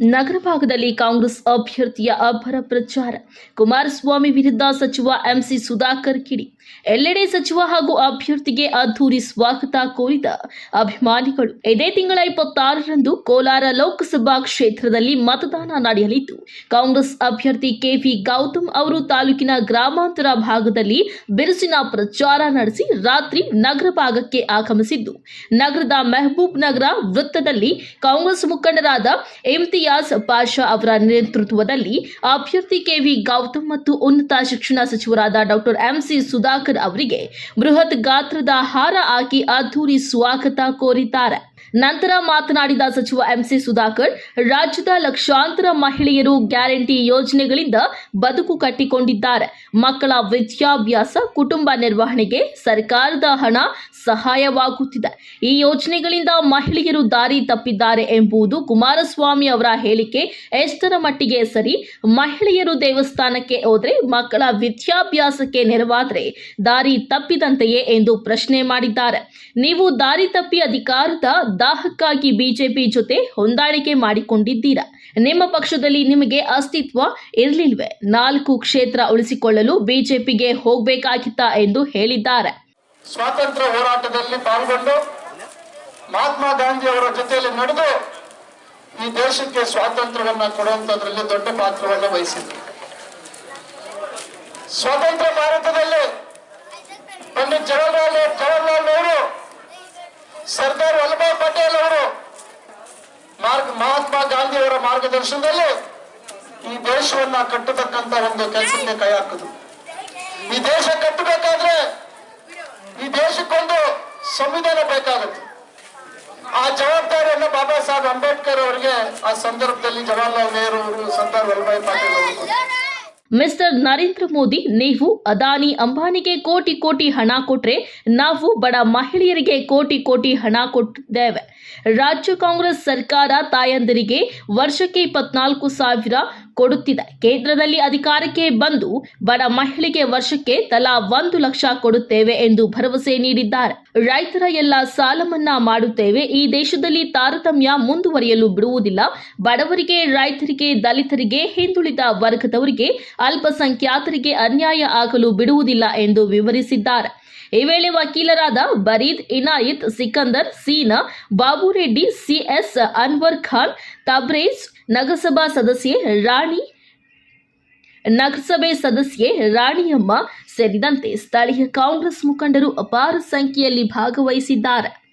ನಗರ ಭಾಗದಲ್ಲಿ ಕಾಂಗ್ರೆಸ್ ಅಭ್ಯರ್ಥಿಯ ಅಬ್ಬರ ಪ್ರಚಾರ. ಕುಮಾರಸ್ವಾಮಿ ವಿರುದ್ಧ ಸಚಿವ ಎಂಸಿ ಸುಧಾಕರ್ ಕಿಡಿ. ಎಲ್ಲೆಡೆ ಸಚಿವ ಹಾಗೂ ಅಭ್ಯರ್ಥಿಗೆ ಅದ್ದೂರಿ ಸ್ವಾಗತ ಕೋರಿದ ಅಭಿಮಾನಿಗಳು. ಇದೇ ತಿಂಗಳ ಇಪ್ಪತ್ತಾರರಂದು ಕೋಲಾರ ಲೋಕಸಭಾ ಕ್ಷೇತ್ರದಲ್ಲಿ ಮತದಾನ ನಡೆಯಲಿದ್ದು, ಕಾಂಗ್ರೆಸ್ ಅಭ್ಯರ್ಥಿ ಕೆವಿ ಗೌತಮ್ ಅವರು ತಾಲೂಕಿನ ಗ್ರಾಮಾಂತರ ಭಾಗದಲ್ಲಿ ಬಿರುಸಿನ ಪ್ರಚಾರ ನಡೆಸಿ ರಾತ್ರಿ ನಗರ ಭಾಗಕ್ಕೆ ಆಗಮಿಸಿದ್ದು. ನಗರದ ಮೆಹಬೂಬ್ ನಗರ ವೃತ್ತದಲ್ಲಿ ಕಾಂಗ್ರೆಸ್ ಮುಖಂಡರಾದ ಇಮ್ತಿಯಾಜ್ ಪಾಷಾ ಅವರ ನೇತೃತ್ವದಲ್ಲಿ ಅಭ್ಯರ್ಥಿ ಕೆವಿ ಗೌತಮ್ ಮತ್ತು ಉನ್ನತ ಶಿಕ್ಷಣ ಸಚಿವರಾದ ಡಾಕ್ಟರ್ ಎಂಸಿ ಸುಧಾಕರ್ ಅವರಿಗೆ ಬೃಹತ್ ಗಾತ್ರದ ಹಾರ ಹಾಕಿ ಅದ್ದೂರಿ ಸ್ವಾಗತ ಕೋರಿದ್ದಾರೆ. ನಂತರ ಮಾತನಾಡಿದ ಸಚಿವ ಎಂಸಿ ಸುಧಾಕರ್, ರಾಜ್ಯದ ಲಕ್ಷಾಂತರ ಮಹಿಳೆಯರು ಗ್ಯಾರಂಟಿ ಯೋಜನೆಗಳಿಂದ ಬದುಕು ಕಟ್ಟಿಕೊಂಡಿದ್ದಾರೆ. ಮಕ್ಕಳ ವಿದ್ಯಾಭ್ಯಾಸ, ಕುಟುಂಬ ನಿರ್ವಹಣೆಗೆ ಸರ್ಕಾರದ ಹಣ ಸಹಾಯವಾಗುತ್ತಿದೆ. ಈ ಯೋಜನೆಗಳಿಂದ ಮಹಿಳೆಯರು ದಾರಿ ತಪ್ಪಿದ್ದಾರೆ ಎಂಬುದು ಕುಮಾರಸ್ವಾಮಿ ಅವರ ಹೇಳಿಕೆ ಎಷ್ಟರ ಮಟ್ಟಿಗೆ ಸರಿ? ಮಹಿಳೆಯರು ದೇವಸ್ಥಾನಕ್ಕೆ ಹೋದ್ರೆ ಮಕ್ಕಳ ವಿದ್ಯಾಭ್ಯಾಸಕ್ಕೆ ನೆರವಾದರೆ ದಾರಿ ತಪ್ಪಿದಂತೆಯೇ ಎಂದು ಪ್ರಶ್ನೆ ಮಾಡಿದ್ದಾರೆ. ನೀವು ದಾರಿ ತಪ್ಪಿ ಅಧಿಕಾರದ ದಾಹಕ್ಕಾಗಿ ಬಿಜೆಪಿ ಜೊತೆ ಹೊಂದಾಣಿಕೆ ಮಾಡಿಕೊಂಡಿದ್ದೀರಾ? ನಿಮ್ಮ ಪಕ್ಷದಲ್ಲಿ ನಿಮಗೆ ಅಸ್ತಿತ್ವ ಇರಲಿಲ್ವೇ? ನಾಲ್ಕು ಕ್ಷೇತ್ರ ಉಳಿಸಿಕೊಳ್ಳಲು ಬಿಜೆಪಿಗೆ ಹೋಗಬೇಕಾಗಿತ್ತ ಎಂದು ಹೇಳಿದ್ದಾರೆ. ಸ್ವಾತಂತ್ರ್ಯ ಹೋರಾಟದಲ್ಲಿ ಪಾಲ್ಗೊಂಡು ಮಹಾತ್ಮ ಗಾಂಧಿ ಅವರ ಜೊತೆಯಲ್ಲಿ ನಡೆದು ಈ ದೇಶಕ್ಕೆ ಸ್ವಾತಂತ್ರ್ಯವನ್ನ ಕೊಡುವಂತದ್ರಲ್ಲಿ ದೊಡ್ಡ ಪಾತ್ರವನ್ನು ವಹಿಸಿದ್ರು ಸ್ವತಂತ್ರ ಭಾರತದಲ್ಲಿ ಪಂಡಿತ್ ಜವಾಹರ್ಲಾಲ್ ಜವಾಹರ್ಲಾಲ್ ನೆಹರು ಸರ್ದಾರ್ ವಲ್ಲಭಾಯ್ ಪಟೇಲ್ ಅವರು ಮಾರ್ಗ ಮಹಾತ್ಮ ಗಾಂಧಿ ಅವರ ಮಾರ್ಗದರ್ಶನದಲ್ಲಿ ಈ ದೇಶವನ್ನ ಕಟ್ಟತಕ್ಕಂತ ಒಂದು ಕೆಲಸಕ್ಕೆ ಕೈ ಹಾಕುದು ಈ ದೇಶ ಕಟ್ಟಬೇಕಾದ್ರೆ ಈ ದೇಶಕ್ಕೊಂದು ಸಂವಿಧಾನ ಬೇಕಾಗುತ್ತೆ ಆ ಜವಾಬ್ದಾರಿಯನ್ನ ಬಾಬಾ ಸಾಹೇಬ್ ಅಂಬೇಡ್ಕರ್ ಅವರಿಗೆ ಆ ಸಂದರ್ಭದಲ್ಲಿ ಜವಾಹರ್ಲಾಲ್ ನೆಹರು ಅವರು ಸರ್ದಾರ್ ವಲ್ಲಭಾಯಿ ಪಟೇಲ್ ಅವರು. ಮಿಸ್ಟರ್ ನರೇಂದ್ರ ಮೋದಿ, ನೀವು ಅದಾನಿ ಅಂಬಾನಿಗೆ ಕೋಟಿ ಕೋಟಿ ಹಣ ಕೊಟ್ರೆ ನಾವು ಬಡ ಮಹಿಳೆಯರಿಗೆ ಕೋಟಿ ಕೋಟಿ ಹಣ ಕೊಟ್ಟಿದ್ದೇವೆ. ರಾಜ್ಯ ಕಾಂಗ್ರೆಸ್ ಸರ್ಕಾರ ತಾಯಂದಿರಿಗೆ ವರ್ಷಕ್ಕೆ ಇಪ್ಪತ್ನಾಲ್ಕು ಸಾವಿರ ಕೊಡುತ್ತಿದೆ. ಕೇಂದ್ರದಲ್ಲಿ ಅಧಿಕಾರಕ್ಕೆ ಬಂದು ಬಡ ಮಹಿಳೆಗೆ ವರ್ಷಕ್ಕೆ ತಲಾ ಒಂದು ಲಕ್ಷ ಕೊಡುತ್ತೇವೆ ಎಂದು ಭರವಸೆ ನೀಡಿದ್ದಾರೆ. ರೈತರ ಎಲ್ಲ ಸಾಲ ಮನ್ನಾ ಮಾಡುತ್ತೇವೆ. ಈ ದೇಶದಲ್ಲಿ ತಾರತಮ್ಯ ಮುಂದುವರಿಯಲು ಬಿಡುವುದಿಲ್ಲ. ಬಡವರಿಗೆ, ರೈತರಿಗೆ, ದಲಿತರಿಗೆ, ಹಿಂದುಳಿದ ವರ್ಗದವರಿಗೆ ಅಲ್ಪಸಂಖ್ಯಾತರಿಗೆ ಅನ್ಯಾಯ ಆಗಲು ಬಿಡುವುದಿಲ್ಲ ಎಂದು ವಿವರಿಸಿದ್ದಾರೆ. ಈ ವೇಳೆ ವಕೀಲರಾದ ಬರೀದ್ ಇನಾಯತ್, ಸಿಕಂದರ್, ಸೀನಾ, ಬಾಬುರೆಡ್ಡಿ, ಸಿಎಸ್ ಅನ್ವರ್ ಖಾನ್, ತಬ್ರೇಜ್ ನಗರಸಭಾ ಸದಸ್ಯೆ ರಾಣಿ, ನಗರಸಭೆ ಸದಸ್ಯೆ ರಾಣಿಯಮ್ಮ ಸೇರಿದಂತೆ ಸ್ಥಳೀಯ ಕಾಂಗ್ರೆಸ್ ಮುಖಂಡರು ಅಪಾರ ಸಂಖ್ಯೆಯಲ್ಲಿ ಭಾಗವಹಿಸಿದ್ದಾರೆ.